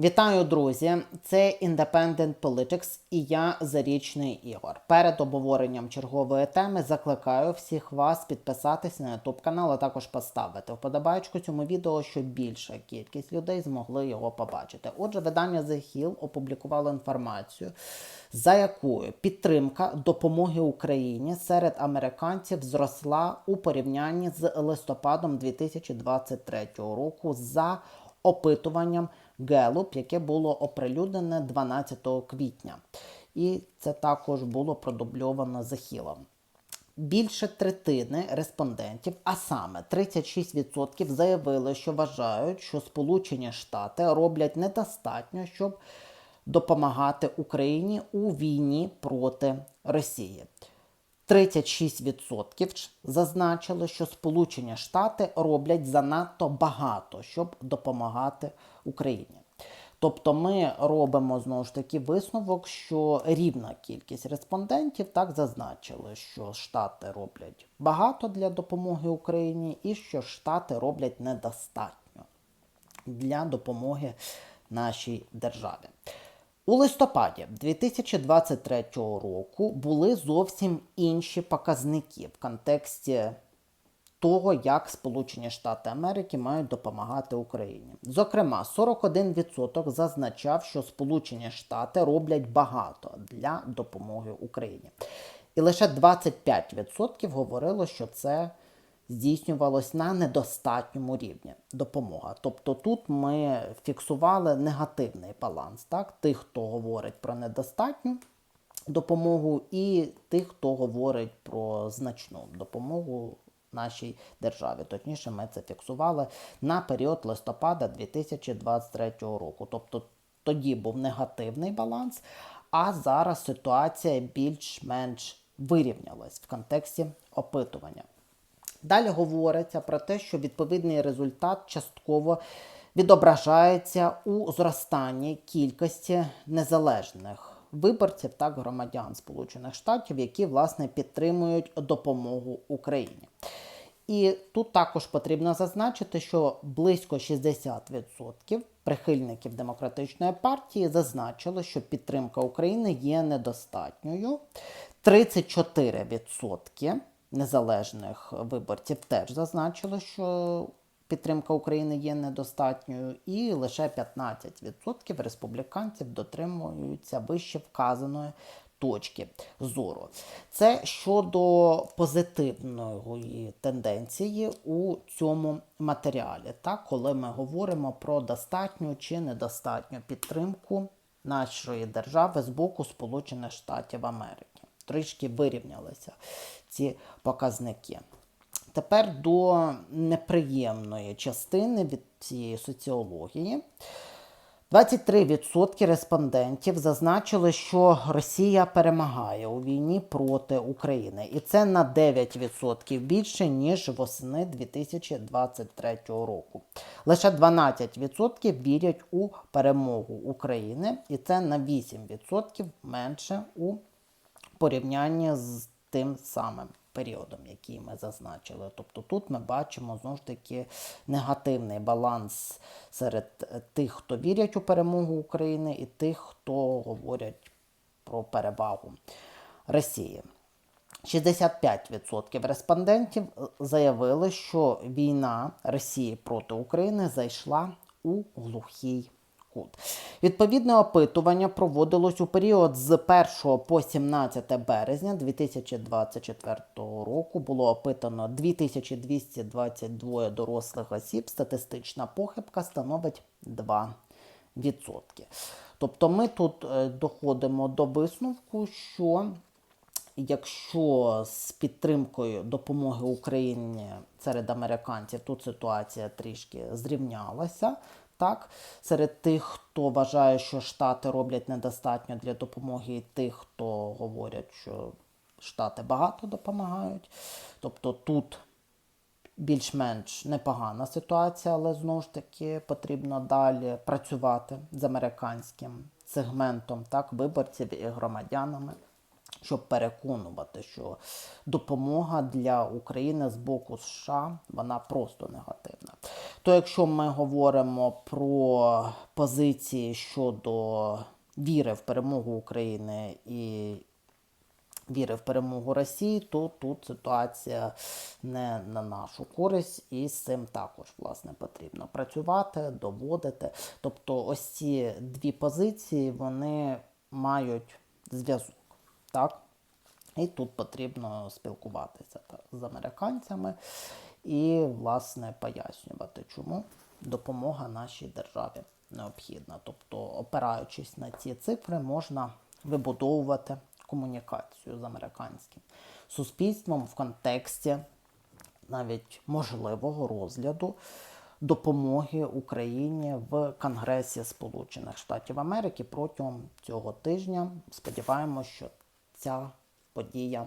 Вітаю, друзі! Це Independent Politics і я Зарічний Ігор. Перед обговоренням чергової теми закликаю всіх вас підписатись на YouTube канал, а також поставити вподобайку цьому відео, щоб більша кількість людей змогли його побачити. Отже, видання The Hill опублікувало інформацію, за якою підтримка допомоги Україні серед американців зросла у порівнянні з листопадом 2023 року за опитуванням Гелуп, яке було оприлюднене 12 квітня. І це також було продубльовано Захілом. Більше третини респондентів, а саме 36%, заявили, що вважають, що Сполучені Штати роблять недостатньо, щоб допомагати Україні у війні проти Росії. 36% зазначили, що Сполучені Штати роблять занадто багато, щоб допомагати Україні. Тобто ми робимо знову ж таки висновок, що рівна кількість респондентів так зазначили, що Штати роблять багато для допомоги Україні і що Штати роблять недостатньо для допомоги нашій державі. У листопаді 2023 року були зовсім інші показники в контексті того, як Сполучені Штати Америки мають допомагати Україні. Зокрема, 41% зазначав, що Сполучені Штати роблять багато для допомоги Україні. І лише 25% говорило, що це здійснювалось на недостатньому рівні допомога. Тобто тут ми фіксували негативний баланс так? тих, хто говорить про недостатню допомогу, і тих, хто говорить про значну допомогу нашій державі. Точніше, ми це фіксували на період листопада 2023 року. Тобто тоді був негативний баланс, а зараз ситуація більш-менш вирівнялась в контексті опитування. Далі говориться про те, що відповідний результат частково відображається у зростанні кількості незалежних виборців та громадян Сполучених Штатів, які власне підтримують допомогу Україні. І тут також потрібно зазначити, що близько 60% прихильників демократичної партії зазначили, що підтримка України є недостатньою. 34% незалежних виборців теж зазначили, що підтримка України є недостатньою, і лише 15% республіканців дотримуються вище вказаної точки зору. Це щодо позитивної тенденції у цьому матеріалі, так, коли ми говоримо про достатню чи недостатню підтримку нашої держави з боку Сполучених Штатів Америки. Трішки вирівнялися ці показники. Тепер до неприємної частини від цієї соціології. 23% респондентів зазначили, що Росія перемагає у війні проти України, і це на 9% більше ніж восени 2023 року. Лише 12% вірять у перемогу України, і це на 8% менше у порівнянні з тим самим періодом, який ми зазначили. Тобто тут ми бачимо знову ж таки негативний баланс серед тих, хто вірять у перемогу України, і тих, хто говорять про перевагу Росії. 65% респондентів заявили, що війна Росії проти України зайшла у глухий кут. Відповідне опитування проводилось у період з 1 по 17 березня 2024 року. Було опитано 2222 дорослих осіб. Статистична похибка становить 2%. Тобто ми тут е, доходимо до висновку, що Якщо з підтримкою допомоги Україні серед американців тут ситуація трішки зрівнялася, так, серед тих, хто вважає, що Штати роблять недостатньо для допомоги, і тих, хто говорять, що Штати багато допомагають. Тобто тут більш-менш непогана ситуація, але знову ж таки потрібно далі працювати з американським сегментом так, виборців і громадянами щоб переконувати, що допомога для України з боку США вона просто негативна. То якщо ми говоримо про позиції щодо віри в перемогу України і віри в перемогу Росії, то тут ситуація не на нашу користь, і з цим також власне потрібно працювати, доводити. Тобто, ось ці дві позиції вони мають зв'язок. Так? І тут потрібно спілкуватися так, з американцями і, власне, пояснювати, чому допомога нашій державі необхідна. Тобто, опираючись на ці цифри, можна вибудовувати комунікацію з американським суспільством в контексті навіть можливого розгляду допомоги Україні в Конгресі Сполучених Штатів Америки протягом цього тижня. Сподіваємося, що ця подія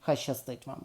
Хай щастить вам!